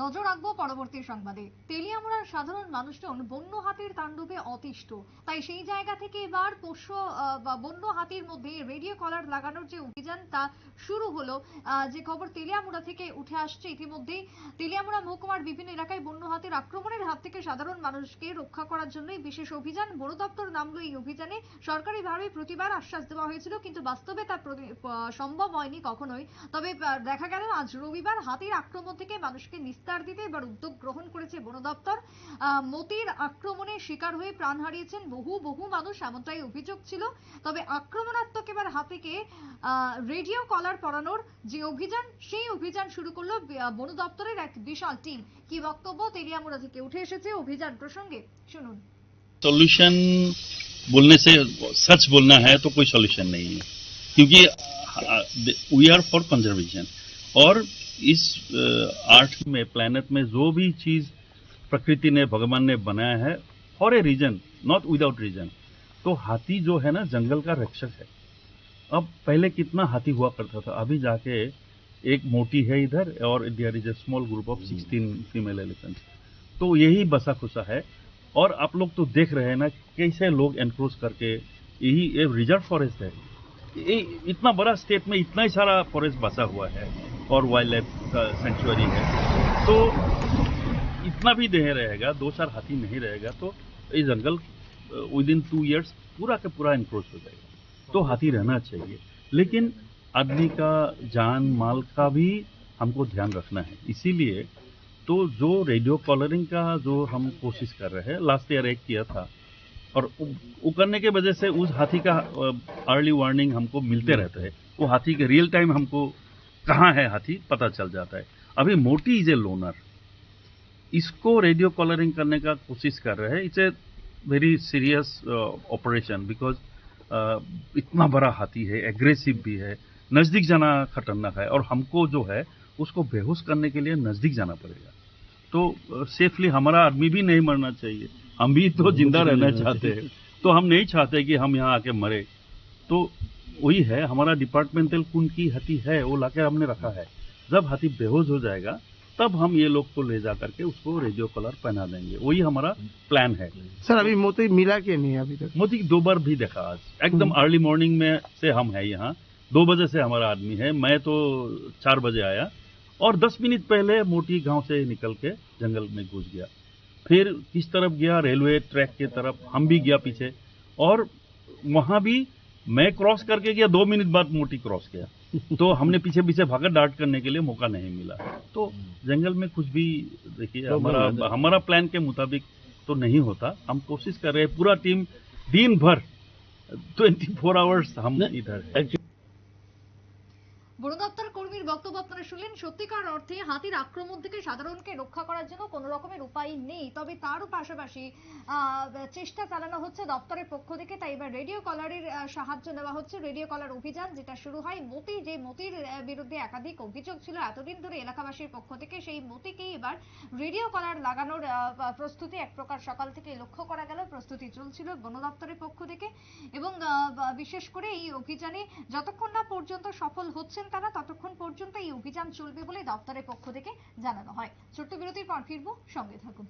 নজর রাখব পরবর্তী সংবাদে। তেলিয়ামুড়ার সাধারণ মানুষজন বন্য হাতির তাণ্ডবে অতিষ্ঠ। তাই সেই জায়গা থেকে এবার পোষ্য বন্য হাতির মধ্যে রেডিও কলার লাগানোর যে অভিযান, তা শুরু হলো। যে খবর তেলিয়ামুড়া থেকে উঠে আসছে ইতিমধ্যেই। তেলিয়ামুড়া মহকুমার বিভিন্ন এলাকায় বন্য হাতির আক্রমণের হাত থেকে সাধারণ মানুষকে রক্ষা করার জন্যই বিশেষ অভিযান। বন দপ্তর নামলো এই অভিযানে। সরকারিভাবে প্রতিবার আশ্বাস দেওয়া হয়েছিল, কিন্তু বাস্তবে তা সম্ভব হয়নি কখনোই। তবে দেখা গেল, আজ রবিবার হাতির আক্রমণ থেকে মানুষকে নিস্তার দিতে এবার উদ্যোগ গ্রহণ করেছে বন দপ্তর আহ, মতির আক্রমণে শিকার হয়ে প্রাণ হারিয়েছেন বহু বহু মানুষ এমনটাই অভিযোগ ছিল তবে আক্রমণাত্মক এবার হাতিকে আহ, রেডিও কলার পরানোর যে অভিযান সেই অভিযান শুরু করলো বি- আহ, বন দপ্তরের এক বিশাল টিম কি বক্তব্য তেলিয়ামুড়া থেকে উঠে এসেছে অভিযান প্রসঙ্গে শুনুন सॉल्यूशन बोलने से सच बोलना है तो कोई सॉल्यूशन नहीं है क्योंकि वी आर फॉर कंजर्वेशन और इस आर्ट में प्लेनेट में जो भी चीज़ प्रकृति ने, भगवान ने बनाया है for a reason not without reason तो हाथी जो है ना, जंगल का रक्षक है। अब पहले कितना हाथी हुआ करता था, अभी जाके एक मोटी है इधर, और there is a small group of sixteen female elephant तो यही बसा खुसा है, और आप लोग तो देख रहे हैं ना, कैसे लोग एनक्रोच करके, यही ये रिज़र्व फॉरेस्ट है। ये इतना बड़ा स्टेट में इतना ही सारा फॉरेस्ट बसा हुआ है। और वाइल्ड लाइफ का सेंचुरी है। तो इतना भी नहीं रहेगा, दो चार हाथी नहीं रहेगा तो ये जंगल विद इन टू ईयर्स पूरा का पूरा एनक्रोच हो जाएगा। तो हाथी रहना चाहिए। लेकिन आदमी का जान, माल का भी हमको ध्यान रखना है। इसीलिए तो जो रेडियो कॉलरिंग का जो हम कोशिश कर रहे हैं लास्ट ईयर एक किया था, और वो करने के वजह से उस हाथी का अर्ली वार्निंग हमको मिलते रहते हैं। वो हाथी के रियल टाइम हमको कहाँ है हाथी पता चल जाता है। अभी मोटी इज़ ए लोनर। इसको रेडियो कॉलरिंग करने का कोशिश कर रहे हैं। It's a very serious operation because इतना बड़ा हाथी है एग्रेसिव भी है नज़दीक जाना खतरनाक है और हमको जो है उसको बेहोश करने के लिए नज़दीक जाना पड़ेगा। तो सेफली हमारा आदमी भी नहीं मरना चाहिए। हम भी तो ज़िंदा रहना चाहते हैं। तो हम नहीं चाहते कि हम यहाँ आके मरे। तो वही है हमारा डिपार्टमेंटल कुंड की हाथी है वो लाके हमने रखा है। जब हाथी बेहोश हो जाएगा तब हम ये लोग को ले जा करके उसको रेडियो कलर पहना देंगे। वही हमारा प्लान है। सर अभी मोती मिला के नहीं अभी तक? मोती दो बार भी देखा आज। एकदम अर्ली मॉर्निंग में से हम है यहाँ। दो बजे से हमारा आदमी है। मैं तो चार बजे आया। और दस मिनट पहले मोटी गाँव से निकल के जंगल में घुस गया। फिर किस तरफ़ गया? रेलवे ट्रैक के तरफ़। हम भी गया पीछे। और वहाँ भी मैं क्रॉस करके गया दो मिनट बाद मोटी क्रॉस किया। तो हमने पीछे पीछे भागा डार्ट करने के लिए मौका नहीं मिला। तो जंगल में कुछ भी देखिए तो हमारा हमारा प्लान के मुताबिक तो नहीं होता। हम कोशिश कर रहे हैं पूरा टीम दिन भर ट्वेंटी फोर आवर्स हम इधर है। শুনলেন, সত্যিকার অর্থে হাতির আক্রমণ থেকে সাধারণকে রক্ষা করার জন্য কোনো রকমের উপায় নেই। তবে তারও পাশাপাশি চেষ্টা চালানো হচ্ছে দপ্তরের পক্ষ থেকে। তাই এবার রেডিও কলারের সাহায্য নেওয়া হচ্ছে। রেডিও কলার অভিযান যেটা শুরু হয় মতি, যে মতির বিরুদ্ধে একাধিক অভিযোগ ছিল, এতদিন ধরে এলাকাবাসীর পক্ষ থেকে সেই মতিকেই এবার রেডিও কলার লাগানোর প্রস্তুতি এক প্রকার সকাল থেকে লক্ষ্য করা গেল। প্রস্তুতি চলছিল বন দপ্তরের পক্ষ থেকে। বিশেষ করে এই অভিযানে যতক্ষণ না পর্যন্ত সফল হচ্ছেন তারা, ততক্ষণ পর্যন্ত এই অভিযান চলবে বলে দপ্তরের পক্ষ থেকে জানানো হয়। ছোট্ট বিরতির পর ফিরবো, সঙ্গে থাকুন।